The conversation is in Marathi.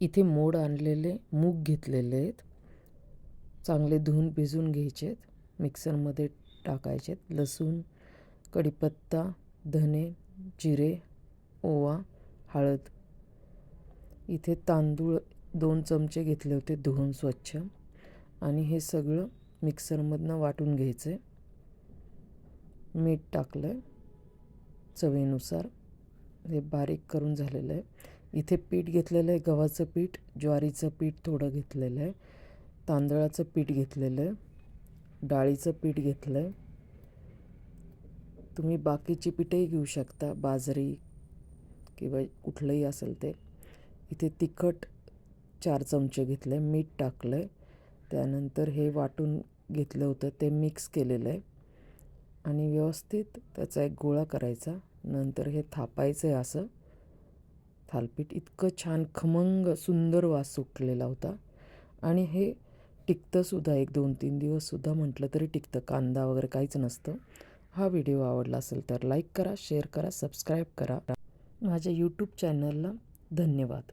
इथे मोड आणलेले मूग घेतलेले आहेत. चांगले धुवून भिजून घ्यायचे आहेत मिक्सरमध्ये टाकायचे आहेत लसूण कढीपत्ता धने जिरे ओवा हळद. इथे तांदूळ दोन चमचे घेतले होते धुवून स्वच्छ. आणि हे सगळं मिक्सरमधनं वाटून घ्यायचं आहे मीठ टाकलं आहे चवीनुसार. हे बारीक करून झालेलं आहे. इथे पीठ घेतलेलं आहे गव्हाचं पीठ ज्वारीचं पीठ थोडं घेतलेलं आहे तांदळाचं पीठ घेतलेलं आहे डाळीचं पीठ घेतलं आहे. तुम्ही बाकीची पीठही घेऊ शकता बाजरी किंवा कुठलंही असेल ते. इथे तिखट चार चमचे घेतले मीठ टाकलं आहे त्यानंतर हे वाटून घेतलं होतं ते मिक्स केलेलं आहे. आणि व्यवस्थित त्याचा एक गोळा करायचा नंतर हे थापायचं आहे असं. थालपीठ इतकं छान खमंग सुंदर वास सुटलेला होता. आणि हे टिकतंसुद्धा एक दोन तीन दिवससुद्धा म्हटलं तरी टिकतं. कांदा वगैरे काहीच नसतं. हा व्हिडिओ आवडला असेल तर लाईक करा शेअर करा सबस्क्राईब करा. माझ्या यूट्यूब चॅनलला धन्यवाद.